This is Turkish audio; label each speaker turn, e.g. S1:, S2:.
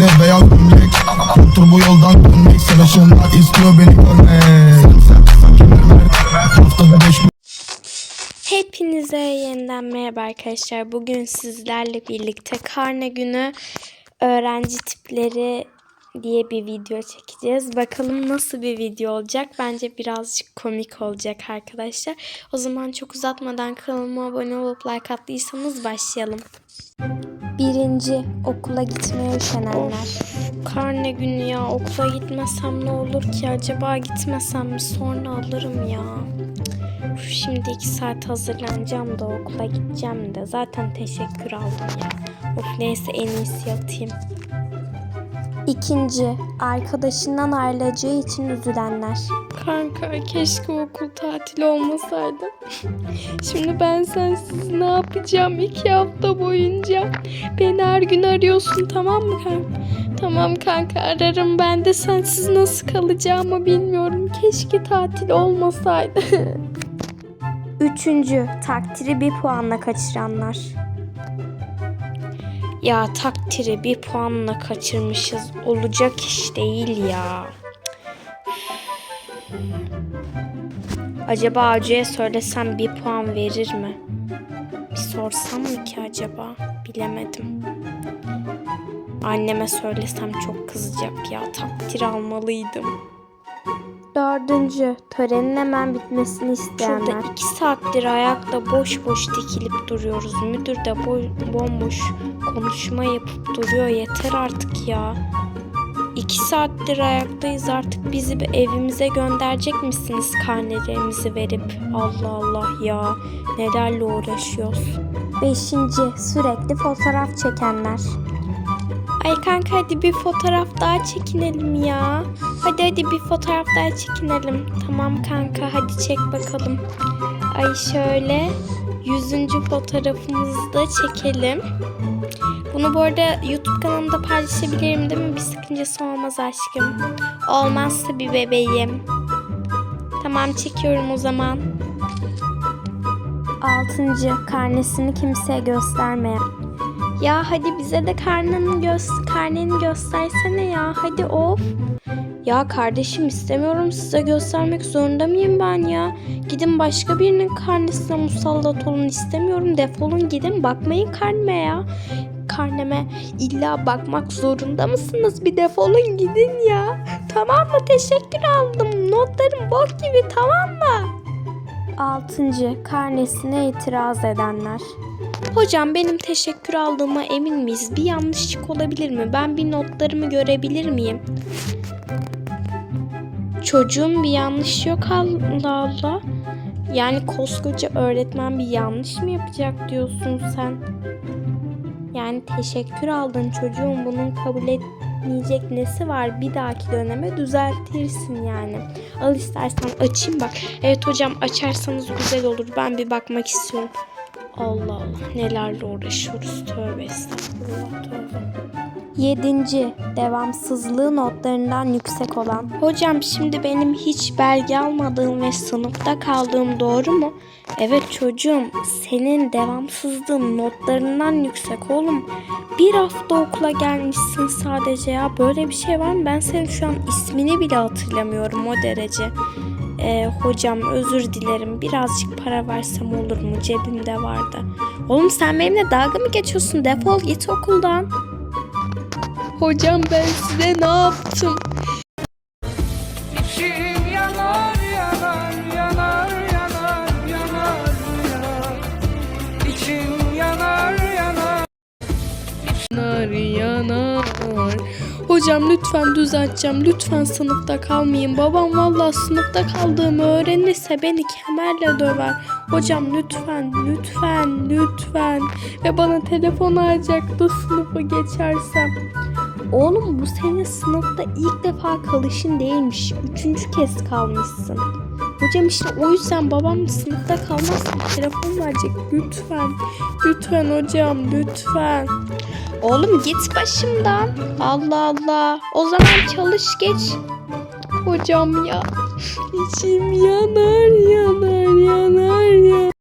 S1: Üzerinde beyaz gömlek Otur bu yoldan dönmek Sarışınlar istiyor beni görmek
S2: Hepinize yeniden merhaba arkadaşlar. Bugün sizlerle birlikte karne günü öğrenci tipleri diye bir video çekeceğiz. Bakalım nasıl bir video olacak. Bence birazcık komik olacak arkadaşlar. O zaman çok uzatmadan kanalıma abone olup like attıysanız başlayalım. Birinci okula gitmeye üşenenler. karne günü ya okula gitmesem ne olur ki acaba gitmesem mi sonra alırım ya. Şimdi iki saat hazırlanacağım da okula gideceğim de. Zaten teşekkür aldım ya. Of neyse en iyisi yatayım. İkinci, arkadaşından ayrılacağı için üzülenler. Kanka keşke okul tatil olmasaydı. Şimdi ben sensiz ne yapacağım iki hafta boyunca? Beni her gün arıyorsun tamam mı kanka? Tamam kanka ararım ben de sensiz nasıl kalacağımı bilmiyorum. Keşke tatil olmasaydı. Üçüncü, takdiri bir puanla kaçıranlar. Ya takdiri bir puanla kaçırmışız. Olacak iş değil ya. Acaba Acı'ya söylesem bir puan verir mi? Bir sorsam mı ki acaba? Bilemedim. Anneme söylesem çok kızacak ya. Takdir almalıydım. Dördüncü, törenin hemen bitmesini isteyenler. Şurada iki saattir ayakta boş boş dikilip duruyoruz. Müdür de bo- bomboş konuşma yapıp duruyor. Yeter artık ya. İki saattir ayaktayız artık bizi evimize gönderecek misiniz karnelerimizi verip? Allah Allah ya nelerle uğraşıyoruz. Beşinci sürekli fotoğraf çekenler. Ay kanka hadi bir fotoğraf daha çekinelim ya. Hadi hadi bir fotoğraf daha çekinelim. Tamam kanka hadi çek bakalım. Ay şöyle yüzüncü fotoğrafımızı da çekelim. Bunu bu arada YouTube kanalımda paylaşabilirim değil mi? Bir sakıncası olmaz aşkım. Olmazsa bir bebeğim. Tamam çekiyorum o zaman. Altıncı karnesini kimseye göstermeyen. Ya hadi bize de karnını göz karneni göstersene ya. Hadi of. Ya kardeşim istemiyorum size göstermek zorunda mıyım ben ya? Gidin başka birinin karnesine musallat olun istemiyorum. Defolun gidin bakmayın karneme ya. Karneme illa bakmak zorunda mısınız? Bir defolun gidin ya. Tamam mı? Teşekkür aldım. Notlarım bok gibi tamam mı? Altıncı karnesine itiraz edenler. Hocam benim teşekkür aldığıma emin miyiz? Bir yanlışlık olabilir mi? Ben bir notlarımı görebilir miyim? Çocuğun bir yanlış yok Allah Allah. Yani koskoca öğretmen bir yanlış mı yapacak diyorsun sen? Yani teşekkür aldın çocuğun bunun kabul etmeyecek nesi var? Bir dahaki döneme düzeltirsin yani. Al istersen açayım bak. Evet hocam açarsanız güzel olur. Ben bir bakmak istiyorum. Allah Allah nelerle uğraşıyoruz. Tövbe estağfurullah tövbe. Yedinci, devamsızlığı notlarından yüksek olan. Hocam şimdi benim hiç belge almadığım ve sınıfta kaldığım doğru mu? Evet çocuğum, senin devamsızlığın notlarından yüksek oğlum. Bir hafta okula gelmişsin sadece ya. Böyle bir şey var mı? Ben senin şu an ismini bile hatırlamıyorum o derece. Ee, hocam özür dilerim. Birazcık para versem olur mu? Cebimde vardı. Oğlum sen benimle dalga mı geçiyorsun? Defol git okuldan. Hocam ben size ne yaptım?
S3: İçim yanar yanar yanar yanar yanar yanar İçim yanar yanar
S2: Yanar yanar. Hocam lütfen düzelteceğim. Lütfen sınıfta kalmayın. Babam vallahi sınıfta kaldığımı öğrenirse beni kemerle döver. Hocam lütfen, lütfen, lütfen. Ve bana telefon alacaktı sınıfı geçersem. Oğlum bu senin sınıfta ilk defa kalışın değilmiş. Üçüncü kez kalmışsın. Hocam işte o yüzden babam sınıfta kalmazsa telefon verecek. Lütfen, lütfen hocam, lütfen. Oğlum git başımdan. Allah Allah. O zaman çalış geç. Hocam ya. İçim yanar yanar yanar ya.